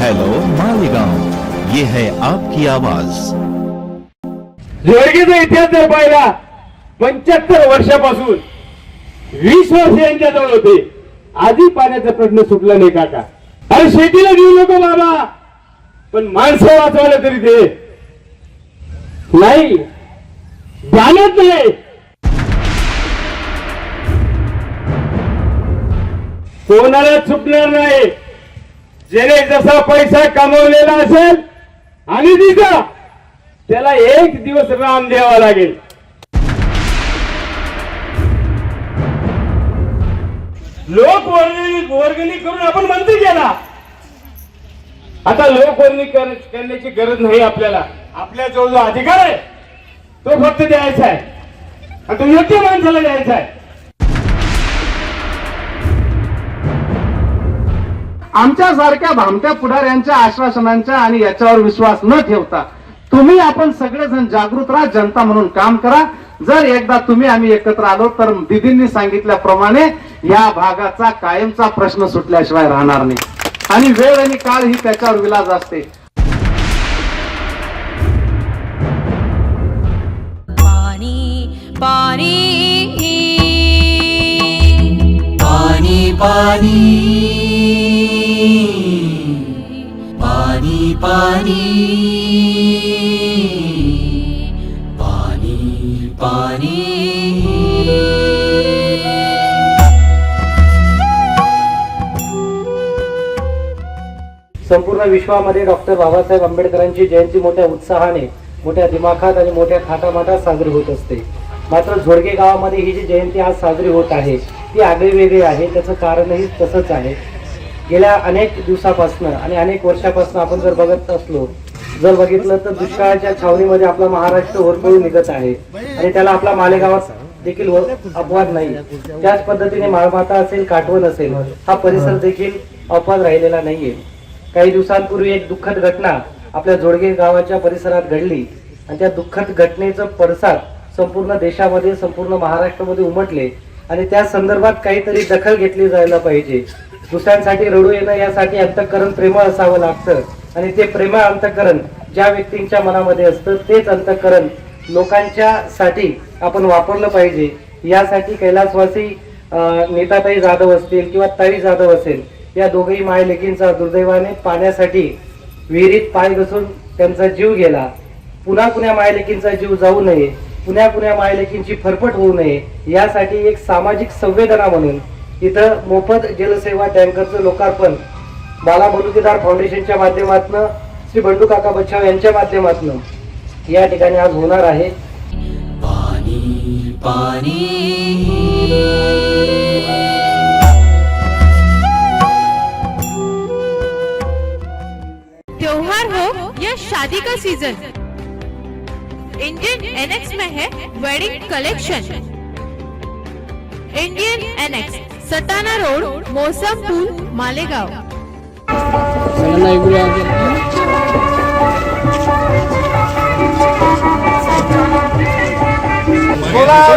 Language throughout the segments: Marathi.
हेलो मालेगांव ये है आपकी आवाज. जोडगीचा इतिहास जर पाहिला पंच्याहत्तर वर्षापासून वीस वर्ष यांच्या जवळ होते. आधी पाण्याचा प्रश्न सुटला नाही काका. अरे शेतीला देऊ नको बाबा. पण माणसं वाचवायला तरी ते नाही जाणत नाही. कोणाला चुकणार नाही. ज्याने जसा पैसा कमवलेला असेल आणि तिचा त्याला एक दिवस राम द्यावा लागेल. लोक वर्गणी वर्गणी करून आपण मंत्री केला आता लोक वर्गणी करण्याची गरज नाही आपल्याला. आपल्या जो जो अधिकार आहे तो फक्त द्यायचा आहे. आणि तो योग्य माणसाला द्यायचा आहे. आमच्यासारख्या भामत्या भामट्या पुढाऱ्यांच्या आश्वासनांच्या आणि याच्यावर विश्वास न ठेवता तुम्ही आपण सगळेजण जागृत राहा जनता म्हणून काम करा. जर एकदा तुम्ही आम्ही एकत्र आलो तर दिदींनी सांगितल्याप्रमाणे या भागाचा कायमचा प्रश्न सुटल्याशिवाय राहणार नाही. आणि वेळ आणि काळ ही त्याच्यावर विलाज असते. पाणी पाणी. पानी पानी पानी पानी संपूर्ण विश्वामध्ये डॉक्टर बाबासाहेब आंबेडकरांची जयंती मोठ्या उत्साहाने मोठ्या दिमाखात आणि मोठ्या थाटामाटात साजरी होत असते. मात्र झोडगे गावामध्ये ही जी जयंती आज साजरी होत आहे ती आगळीवेगळी आहे त्याचं कारणही तसंच आहे. गेल्या अनेक दिवसापासून आणि अनेक वर्षापासून आपण जर बघत असलो जर बघितलं तर दुष्काळाच्या छावणीमध्ये आपला महाराष्ट्र होरपळून निघत आहे. आणि त्याला आपला मालेगावात देखील हो- अपवाद नाही. त्याच पद्धतीने माळमाता असेल काटवण असेल हा परिसर देखील अपवाद राहिलेला नाहीये. काही दिवसांपूर्वी एक दुःखद घटना आपल्या जोडगे गावाच्या परिसरात घडली. आणि त्या दुःखद घटनेचं पडसाद संपूर्ण देशामध्ये संपूर्ण महाराष्ट्रामध्ये उमटले. आणि त्या संदर्भात काहीतरी दखल घेतली जायला पाहिजे. दुसऱ्यांसाठी रडू येणं यासाठी अंतःकरण प्रेमळ असावं लागतं. आणि ते प्रेमळ अंतःकरण ज्या व्यक्तींच्या मनामध्ये असतं तेच अंतःकरण लोकांच्या साठी आपण वापरलं पाहिजे. यासाठी कैलासवासी नेताताई जाधव असतील किंवा ताई जाधव असेल या दोघही मायलेकींचा दुर्दैवाने पाण्यासाठी विहिरीत पाय घसून त्यांचा जीव गेला. पुन्हा पुण्या मायलेकींचा जीव जाऊ नये पुण्या पुण्या मायलेकींची फरफट होऊ नये यासाठी एक सामाजिक संवेदना म्हणून इथं मोफत जलसेवा टँकरचं लोकार्पण बाला बलुतेदार फाउंडेशनच्या माध्यमातून श्री बंडू काका बच्छाव यांच्या माध्यमातून या ठिकाणी आज होणार आहे. पानी पानी त्योहार हो या शादी का सीजन इंडियन एनएक्स में है wedding collection Indian NX Satana road मौसम पुल मालेगाव.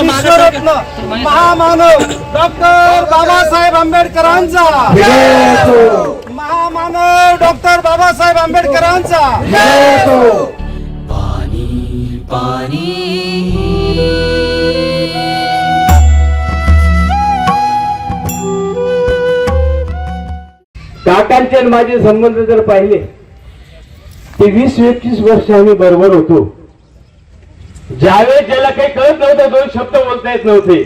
विश्वरत्न महामानव डॉक्टर बाबासाहेब आंबेडकरांचा. महामानव डॉक्टर बाबासाहेब आंबेडकरांचा. पानी पानी काकांचे आणि माझे संबंध जर पाहिले ते वीस एकवीस वर्ष आम्ही बरोबर होतो. ज्यावेळेस ज्याला काही कळत नव्हतं दोन शब्द बोलता येत नव्हते.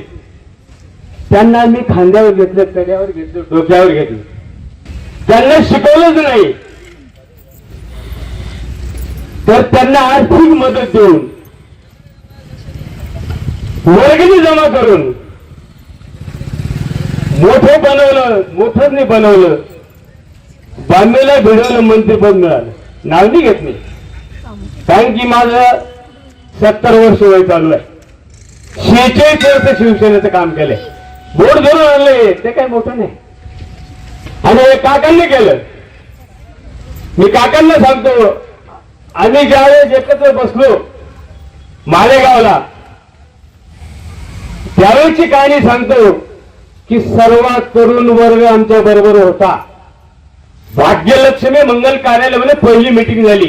त्यांना मी खांद्यावर घेतलं कड्यावर घेतलं डोक्यावर घेतलं. त्यांना शिकवलंच नाही. तर त्यांना आर्थिक मदत देऊन वर्गणी जमा करून मोठं बनवलं मोठंच नाही बनवलं. बांबेला भिडवलं मंत्रीपद मिळालं. नाव नाही घेत नाही कारण की माझं सत्तर वर्ष वय चालू आहे. शेहेचाळीस वर्ष शिवसेनेचं काम केलंय. बोट धरून आणलंय ते काय मोठं नाही. आणि हे काकांनी केलं. मी काकांना सांगतो आम्ही ज्यावेळेस एकत्र बसलो मालेगावला त्यावेळेची कहाणी सांगतो की सर्वात तरुण वर्ग आमच्या बरोबर होता. भाग्यलक्ष्मी मंगल कार्यालयामध्ये पहिली मीटिंग झाली.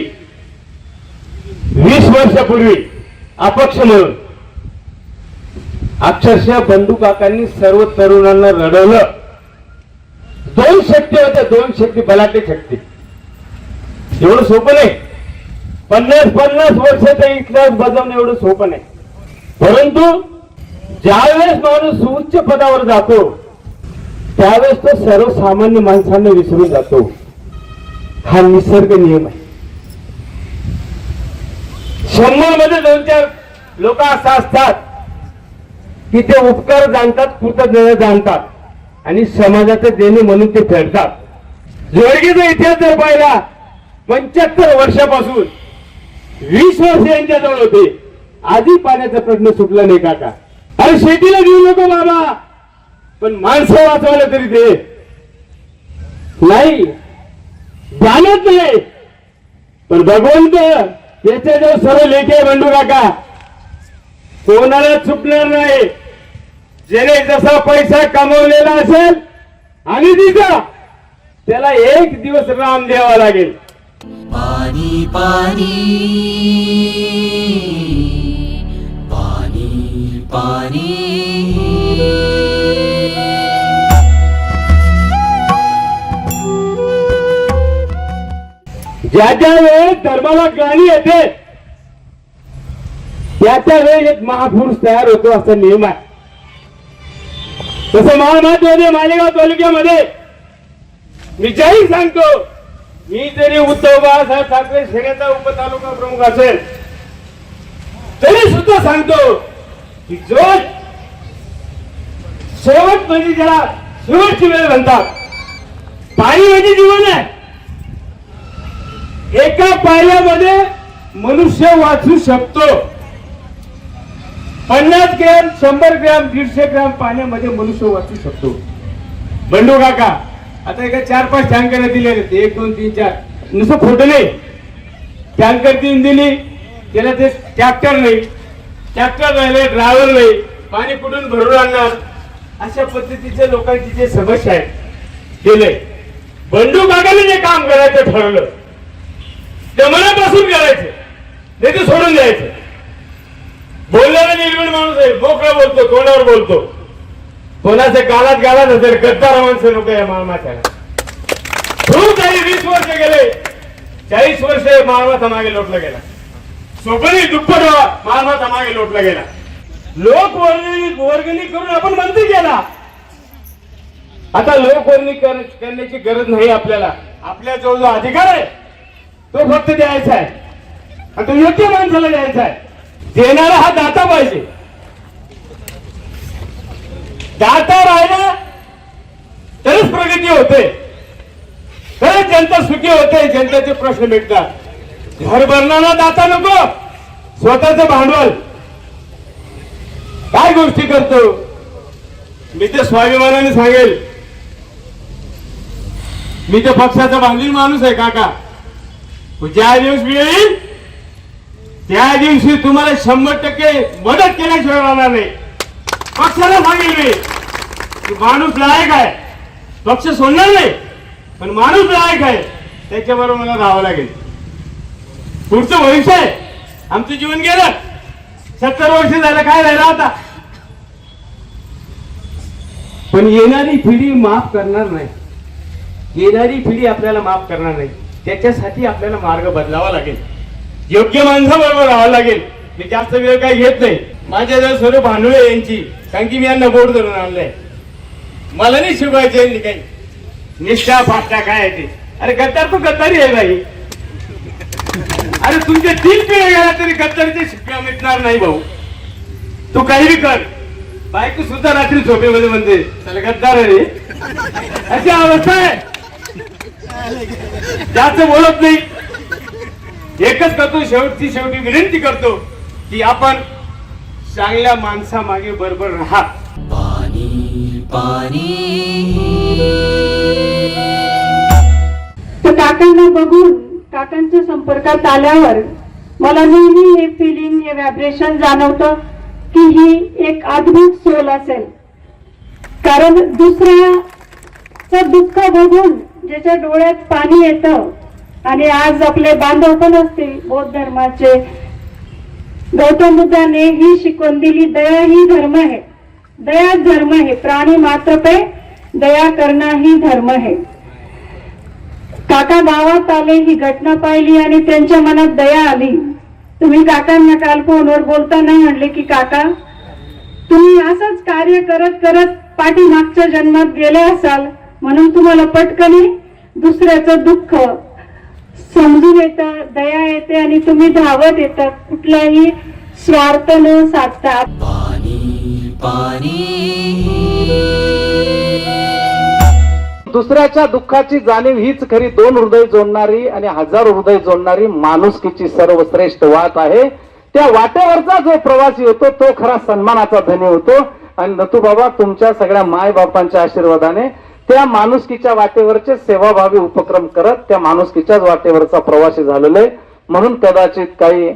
वीस वर्षापूर्वी अपक्ष म्हणून. अक्षरशः बंडू काकांनी सर्व तरुणांना रडवलं. दोन शक्ती होत्या दोन शक्ती बलाटे शक्ती एवढं सोपं नाही. पन्नास पन्नास वर्षाचा इतिहास बजावणं एवढं सोपं नाही. परंतु ज्यावेळेस माणूस उच्च पदावर जातो त्यावेळेस तो सर्वसामान्य माणसांना विसरून जातो. हा निसर्ग नियम आहे. शंभरमध्ये दोन चार लोक असं असतात की ते उपकार जाणतात कृतज्ञता जाणतात आणि समाजाचे देणे म्हणून ते फेडतात. जोडगीचा इतिहास जर पाहिला पंच्याहत्तर वर्षापासून वीस वर्ष यांच्याजवळ होते. आधी पाण्याचा प्रश्न सुटला नाही काका. अरे शेतीला घेऊ नको बाबा. पण माणसं वाचवायला तरी दे. नाही जाणत नाही पण भगवंत त्याच्याजवळ सर्व लेखे आहे बंडू काका. कोणाला चुकणार नाही. ज्याने जसा पैसा कमवलेला असेल आणि तिचा त्याला एक दिवस राम द्यावा लागेल. पाणी पाणी. ज्या ज्या वेळेस धर्माला गाणी येते त्या त्या वेळेस एक महापुरुष तयार होतो असा नियम आहे. तसं महामहत्वाने मालेगाव तालुक्यामध्ये मी सांगतो मी जरी उद्धव बाळासाहेब ठाकरे सेनेचा उपतालुका प्रमुख असेल तरी सुद्धा सांगतो की जो शेवट म्हणजे ज्याला शेवटची वेळ म्हणतात. पाणी म्हणजे जीवन आहे. एका पाण्यामध्ये मनुष्य वाचू शकतो. पन्नास ग्रॅम शंभर ग्रॅम दीडशे ग्रॅम पाण्यामध्ये मनुष्य वाचू शकतो. बंडू काका आता एका चार पाच टँकर दिले एक दोन तीन चार. नुसतं खोटं नाही. टँकर तीन दिली त्याला ते ट्रॅक्टर नाही. ट्रॅक्टर राहिले ड्रायव्हर नाही. पाणी कुठून भरून आणणार? अशा पद्धतीच्या लोकांची जे समस्या आहे केलंय बंडू काकाने जे काम करायचं ठरवलं ते मनापासून करायचं. नाही ते सोडून द्यायचं. बोलणारा निर्गुण माणूस आहे. मोकळा बोलतो तोंडावर बोलतो. कोणाचे गालात गालात असेल गद्दार माणसं नको या मामाच्याला खूप काही वीस वर्ष गेले. चाळीस वर्ष मानवाचा मागे लोटला गेला. सोपणी दुप्पट मानवाचा मागे लोटला गेला. लोक वर्गणी वर्गणी करून आपण मंत्री केला. आता लोकवर्णी करण्याची गरज नाही आपल्याला. आपल्या जवळ जो अधिकार आहे तो फक्त द्यायचा आहे. आणि तो योग्य माणसाला द्यायचा आहे. देणारा हा दाता पाहिजे. दाता राहिला तरच प्रगती होते. तरच जनता सुखी होते जनतेचे प्रश्न मिटतात. घर भरणारा दाता नको. स्वतःच भांडवल. काय गोष्टी करतो? मी ते स्वाभिमानाने सांगेल. मी ते पक्षाचा बांधील माणूस आहे काका. ज्या दिवशी येईल त्या दिवशी तुम्हाला शंभर टक्के मदत केल्याशिवाय राहणार नाही. पक्षाला सांगेल मी की माणूस लायक आहे. पक्ष सोडणार नाही पण माणूस लायक आहे. त्याच्याबरोबर मला राहावं लागेल. पुढचं भविष्य आहे. आमचं जीवन गेलं. सत्तर वर्ष झालं काय राहिलं आता? पण येणारी पिढी माफ करणार नाही. येणारी पिढी आपल्याला माफ करणार नाही. त्याच्यासाठी आपल्याला मार्ग बदलावा लागेल. योग्य माणसाबरोबर राहावं लागेल. मी जास्त वेळ काही घेत नाही. माझ्या जर सर्व भांडुळे यांची. कारण की मी यांना बोट धरून आणलंय. मला नाही शिकवायचे काही. निष्ठा फाटा काय आहे ते? अरे गद्दार तो गद्दारी आहे बाई अरे तुमचे तीन पिढ्या गेला तरी गद्दारीचे शिक्का मिटणार नाही भाऊ. तू काही कर. बायको सुद्धा रात्री झोपेमध्ये म्हणते चला गद्दार आहे अशी अवस्था आहे. जास्त बोलत नाही. एकच करतो शेवटची शेवटी विनंती करतो की आपण चांगल्या माणसा मागे बरोबर राहा. पाणी पाणी. तर काकांना बघून काकांच्या संपर्कात आल्यावर मला नेहमी हे फिलिंग हे व्हायब्रेशन जाणवतं की ही एक अद्भुत सोल असेल. कारण दुसऱ्याचं दुःख बघून ज्याच्या डोळ्यात पाणी येतं आणि आज आपले बांधव पण असतील बौद्ध धर्माचे. गौतम बुद्धाने ही शिकवण दिली दया ही धर्म आहे. दया धर्म आहे. प्राणी मात्र पे दया करणं ही धर्म आहे. काका गावात आले ही घटना पाहिली आणि त्यांच्या मनात दया आली. तुम्ही काकांना काल फोनवर बोलताना म्हणले की काका तुम्ही असंच कार्य करत करत पाठीमागच्या जन्मात गेले असाल. म्हणून तुम्हाला पटकनी दुसऱ्याचं दुःख समजून येतं दया येते आणि तुम्ही धावत येतात कुठलाही स्वार्थ न साधता. दुसऱ्याच्या दुःखाची जाणीव हीच खरी दोन हृदय जोडणारी आणि हजारो हृदय जोडणारी माणुसकीची सर्वश्रेष्ठ वाट आहे. त्या वाटेवरचा जो प्रवासी होतो तो खरा सन्मानाचा धनी होतो. आणि नतू बाबा तुमच्या सगळ्या माय बापांच्या आशीर्वादाने त्या माणुसकीच्या वाटेवरचे सेवाभावी उपक्रम करत त्या माणुसकीच्याच वाटेवरचा प्रवासी झालेले आहे. म्हणून कदाचित काही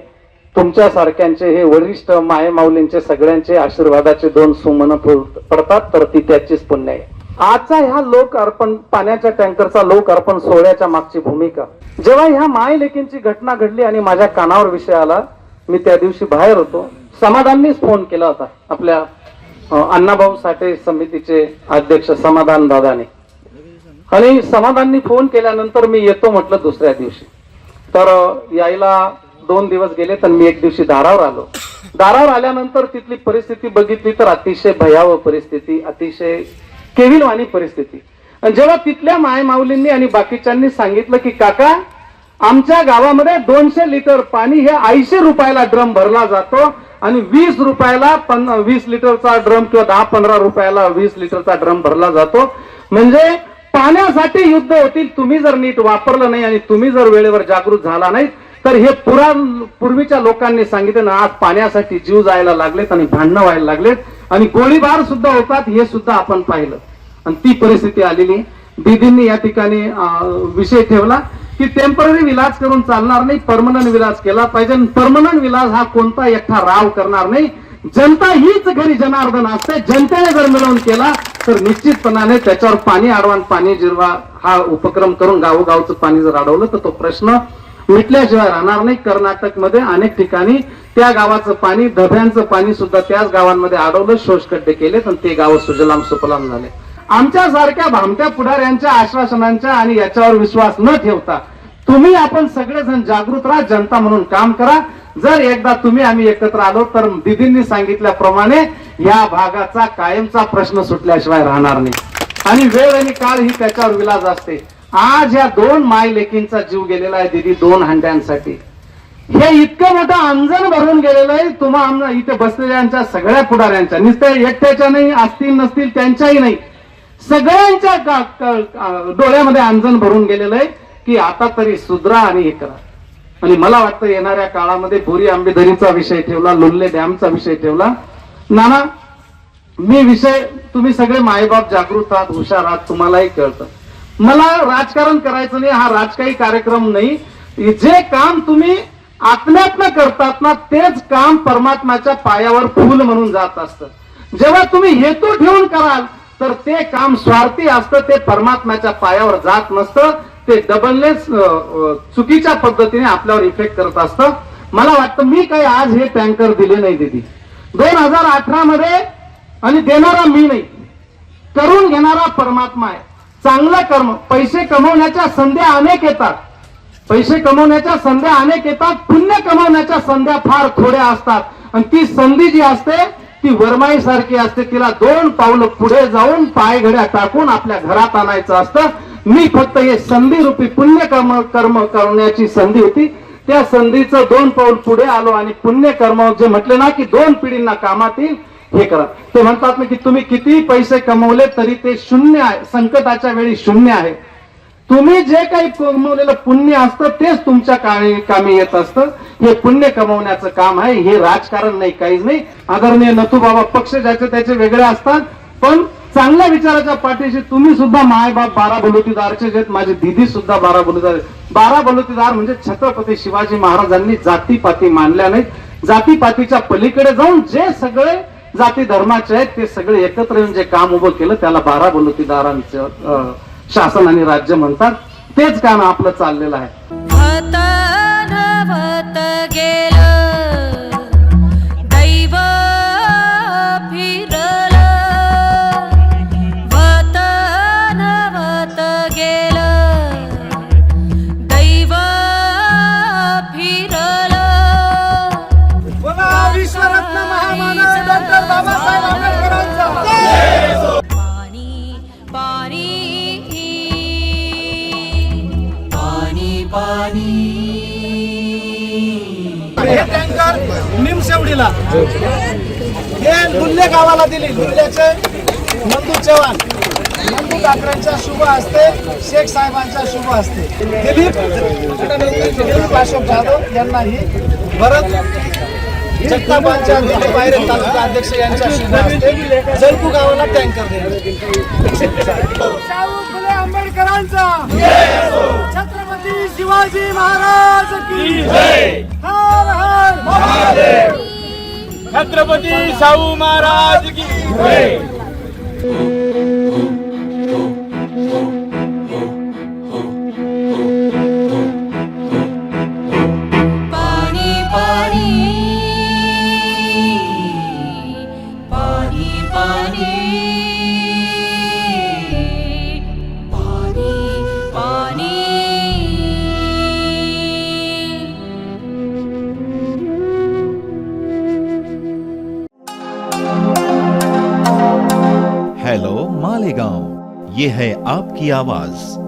तुमच्या सारख्यांचे हे वरिष्ठ माय माऊलींचे सगळ्यांचे आशीर्वादाचे दोन सुमन पडतात तर ती त्याचीच पुण्य आहे. आजचा ह्या लोक अर्पण पाण्याच्या टँकरचा लोक अर्पण सोहळ्याच्या मागची भूमिका. जेव्हा ह्या मायलेखींची घटना घडली आणि माझ्या कानावर विषय आला मी त्या दिवशी बाहेर होतो. समाधाननीच फोन केला होता आपल्या अण्णाभाऊ साठे समितीचे अध्यक्ष समाधान दादाने. आणि समाधाननी फोन केल्यानंतर मी येतो म्हटलं दुसऱ्या दिवशी. तर यायला दोन दिवस गेले तर मी एक दिवशी दारावर आलो. दारावर आल्यानंतर तिथली परिस्थिती बघितली तर अतिशय भयावह परिस्थिती अतिशय केविलवाणी परिस्थिती. आणि जेव्हा तिथल्या मायमाऊलींनी आणि बाकीच्यांनी सांगितलं की काका आमच्या गावामध्ये दोनशे लिटर पाणी हे ऐंशी रुपयाला ड्रम भरला जातो. आणि वीस रुपयाला पन्ना वीस लिटरचा ड्रम किंवा दहा पंधरा रुपयाला वीस लिटरचा ड्रम भरला जातो. म्हणजे पाण्यासाठी युद्ध होतील तुम्ही जर नीट वापरलं नाही आणि तुम्ही जर वेळेवर जागृत झाला नाही तर हे पुरा पूर्वीच्या लोकांनी सांगितलं ना आज पाण्यासाठी जीव जायला लागलेत आणि भांडणं व्हायला लागलेत. आणि गोळीबार सुद्धा होतात हे सुद्धा आपण पाहिलं. आणि ती परिस्थिती आलेली दीदींनी या ठिकाणी विषय ठेवला. की टेंपररी विलाज करून चालणार नाही परमनंट विलाज केला पाहिजे. परमनंट विलाज हा कोणता एकटा राव करणार नाही. जनता हीच घरी जनार्दन असते. जनतेने जर मिळवून केला तर निश्चितपणाने त्याच्यावर पाणी आडवान पाणी जिरवा हा उपक्रम करून गावोगावचं पाणी जर अडवलं तर तो प्रश्न मिटल्याशिवाय राहणार नाही. कर्नाटकमध्ये अनेक ठिकाणी त्या गावाचं पाणी धब्यांचं पाणी सुद्धा त्याच गावांमध्ये अडवलं शोषखड्डे केले पण ते गाव सुजलाम सुफलाम झाले. आमच्या सारख्या भामट्या पुढाऱ्यांच्या आश्वासनांच्या आणि याच्यावर विश्वास न ठेवता तुम्ही आपण सगळेजण जागृत राहा जनता म्हणून काम करा. जर एकदा तुम्ही आम्ही एकत्र आलो तर दिदींनी सांगितल्याप्रमाणे या भागाचा कायमचा प्रश्न सुटल्याशिवाय राहणार नाही. आणि वेळ आणि काळ ही त्याच्यावर विलाज असते. आज या दोन माय लेकींचा जीव गेलेला आहे दिदी दोन हंड्यांसाठी. हे इतकं मोठं अंजन भरून गेलेलं आहे तुम्हा आमना इथे बसलेल्यांच्या सगळ्या पुढाऱ्यांच्या. नुसत्या एकट्याच्या नाही असतील नसतील त्यांच्याही नाही. सगळ्यांच्या डोळ्यामध्ये अंजन भरून गेलेलं आहे की आता तरी सुधरा आणि हे करा. आणि मला वाटतं येणाऱ्या काळामध्ये बोरी आंबेधरीचा विषय ठेवला लुल्ले डॅमचा विषय ठेवला. नाना मी विषय तुम्ही सगळे मायबाप जागृत आहात हुशार आहात तुम्हालाही कळतं. मला राजकारण करायचं नाही हा राजकीय कार्यक्रम नाही. जे काम तुम्ही आत्म्यातनं करतात ना तेच काम परमात्माच्या पायावर फूल म्हणून जात असतं. जेव्हा तुम्ही हेतू ठेवून कराल तर ते काम स्वार्थी असतं ते परमात्म्याच्या पायावर जात नसतं ते डबलनेच चुकीच्या पद्धतीने आपल्यावर इफेक्ट करत असतं. मला वाटतं मी काही आज हे टँकर दिले नाही दिदी. दोन हजार अठरा मध्ये आणि देणारा मी नाही. करून घेणारा परमात्मा आहे. चांगलं कर्म पैसे कमवण्याच्या संध्या अनेक येतात. पैसे कमवण्याच्या संध्या अनेक येतात पुण्य कमवण्याच्या संध्या फार थोड्या असतात. आणि ती संधी जी असते ती वरमाई सारखी असते तिला दोन पावलं पुढे जाऊन पायघड्या टाकून आपल्या घरात आणायचं असतं. मी फक्त हे संधी रूपी पुण्य कर्म कर्म करण्याची संधी होती. त्या संधीचं दोन पाऊल पुढे आलो आणि पुण्य कर्म जे म्हटले ना की दोन पिढींना कामात येईल हे करा. ते म्हणतात ना की तुम्ही किती पैसे कमवले तरी ते शून्य आहे संकटाच्या वेळी शून्य आहे. तुम्ही जे काही कमवलेलं पुण्य असतं तेच तुमच्या कामी कामी येत असतं. हे पुण्य कमवण्याचं काम आहे हे राजकारण नाही काहीच नाही. आदरणीय नथू बाबा पक्ष ज्याचे त्याचे वेगळे असतात. पण चांगल्या विचाराच्या पाठीशी तुम्ही सुद्धा मायबाप बारा बलुतीदारचे आहेत माझी दिदी सुद्धा बारा बलुतीदार आहेत. बारा बलुतीदार म्हणजे छत्रपती शिवाजी महाराजांनी जातीपाती मानल्या नाहीत. जातीपातीच्या पलीकडे जाऊन जे सगळे जाती धर्माचे आहेत ते सगळे एकत्र येऊन जे काम उभं केलं त्याला बारा बलुतीदारांचं शासन आणि राज्य म्हणतात तेच काम आपलं चाललेलं आहे. चव्हाण नंदू ठाकरेंच्या शुभ असते शेख साहेबांच्या शुभ असते दिलीप दिलीप अशोक जाधव यांना ही भरत जगतापांच्या दिलीप बाहेर तालुका अध्यक्ष यांच्या शुभ असते जलकू गावाला टँकर दिले शाहू फुले आंबेडकरांचा. छत्रपती शिवाजी महाराज की हर हर महादेव. छत्रपती शाहू महाराज की पाणी की आवाज.